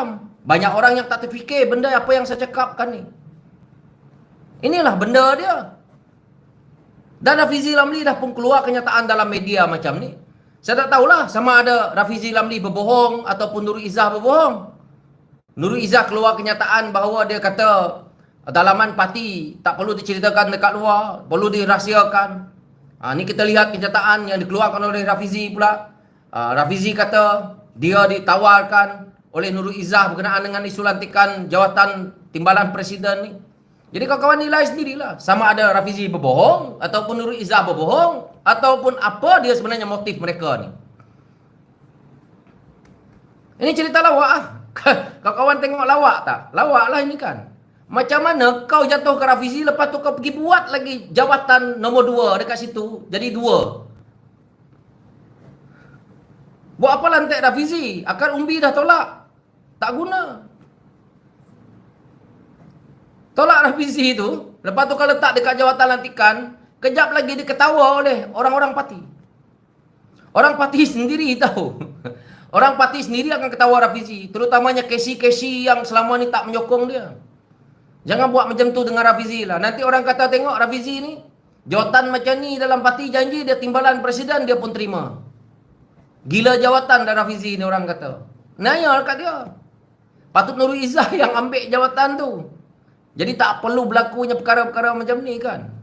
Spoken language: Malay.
faham. Banyak orang yang tak terfikir benda apa yang saya cakapkan ni. Inilah benda dia. Dan Rafizi Lamli dah pun keluar kenyataan dalam media macam ni. Saya tak tahulah sama ada Rafizi Lamli berbohong ataupun Nurul Izzah berbohong. Nurul Izzah keluar kenyataan bahawa dia kata dalaman parti tak perlu diceritakan dekat luar, perlu dirahsiakan. Ha, ni kita lihat kenyataan yang dikeluarkan oleh Rafizi pula. Ha, Rafizi kata dia ditawarkan oleh Nurul Izzah berkenaan dengan isu lantikan jawatan timbalan presiden ni. Jadi kawan-kawan nilai sendirilah. Sama ada Rafizi berbohong ataupun Nurul Izzah berbohong ataupun apa dia sebenarnya motif mereka ni. Ini cerita lawak ah. Kawan-kawan tengok lawak tak? Lawak lah ini kan. Macam mana kau jatuh ke Rafizi lepas tu kau pergi buat lagi jawatan nombor dua dekat situ. Jadi dua. Buat apa lantik Rafizi? Akar umbi dah tolak. Tak guna. Tolak Rafizi tu. Lepas tu kau letak dekat jawatan lantikan. Kejap lagi diketawa oleh orang-orang parti. Orang parti sendiri tahu. Orang parti sendiri akan ketawa Rafizi. Terutamanya kesi-kesi yang selama ni tak menyokong dia. Jangan buat macam tu dengan Rafizi lah. Nanti orang kata tengok Rafizi ni. Jawatan macam ni dalam parti janji dia timbalan presiden dia pun terima. Gila jawatan dah Rafizi ni orang kata. Naya dekat dia. Patut Nurul Izzah yang ambil jawatan tu. Jadi tak perlu berlakunya perkara-perkara macam ni kan.